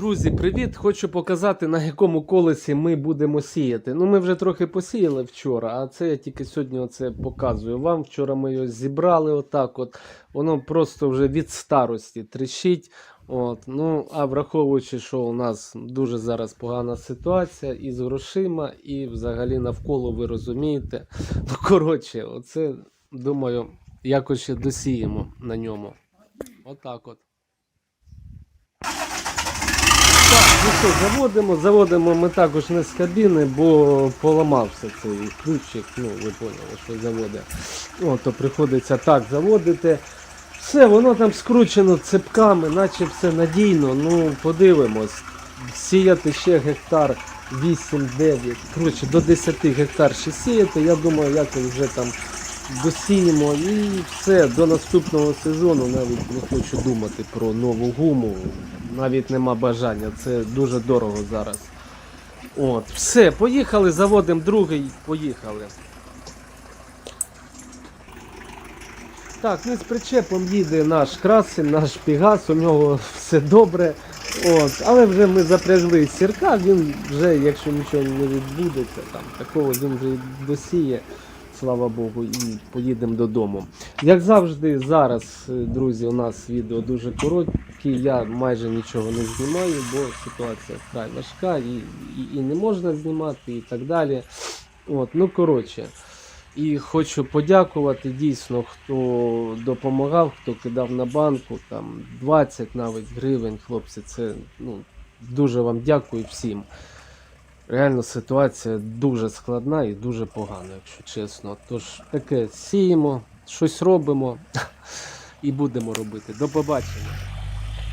Друзі, привіт! Хочу показати, на якому колесі ми будемо сіяти. Ну, ми вже трохи посіяли вчора, а це я тільки сьогодні оце показую вам. Вчора ми його зібрали отак. от. Воно просто вже від старості тріщить. От. Ну, а враховуючи, що у нас дуже зараз погана ситуація і з грошима, і взагалі навколо ви розумієте. Ну, коротше, оце, думаю, якось ще досіємо на ньому. Отак от. Так, ну що, заводимо, заводимо ми також не з кабіни, бо поламався цей ключик, ну ви поняли, що заводить. О, то приходиться так заводити. Все, воно там скручено цепками, наче все надійно. Ну, подивимось. Сіяти ще гектар 8-9, коротше, до 10 гектар ще сіяти. Я думаю, якось вже там досіємо і все, до наступного сезону навіть не хочу думати про нову гуму. Навіть нема бажання, це дуже дорого зараз. От, все, поїхали, заводимо другий, поїхали. Так, ну з причепом їде наш красень, наш пігас, у нього все добре. От, але вже ми запрягли сірка, він вже, якщо нічого не відбудеться, там, такого він вже досіє, слава Богу, і поїдемо додому. Як завжди, зараз, е, друзі, у нас відео дуже короткі, я майже нічого не знімаю, бо ситуація вкрай важка і, і, і не можна знімати, і так далі. От, ну коротше. І хочу подякувати дійсно, хто допомагав, хто кидав на банку, там 20 навіть гривень, хлопці. Це ну, дуже вам дякую всім. Реально ситуація дуже складна і дуже погана, якщо чесно. Тож таке сіємо, щось робимо і будемо робити. До побачення.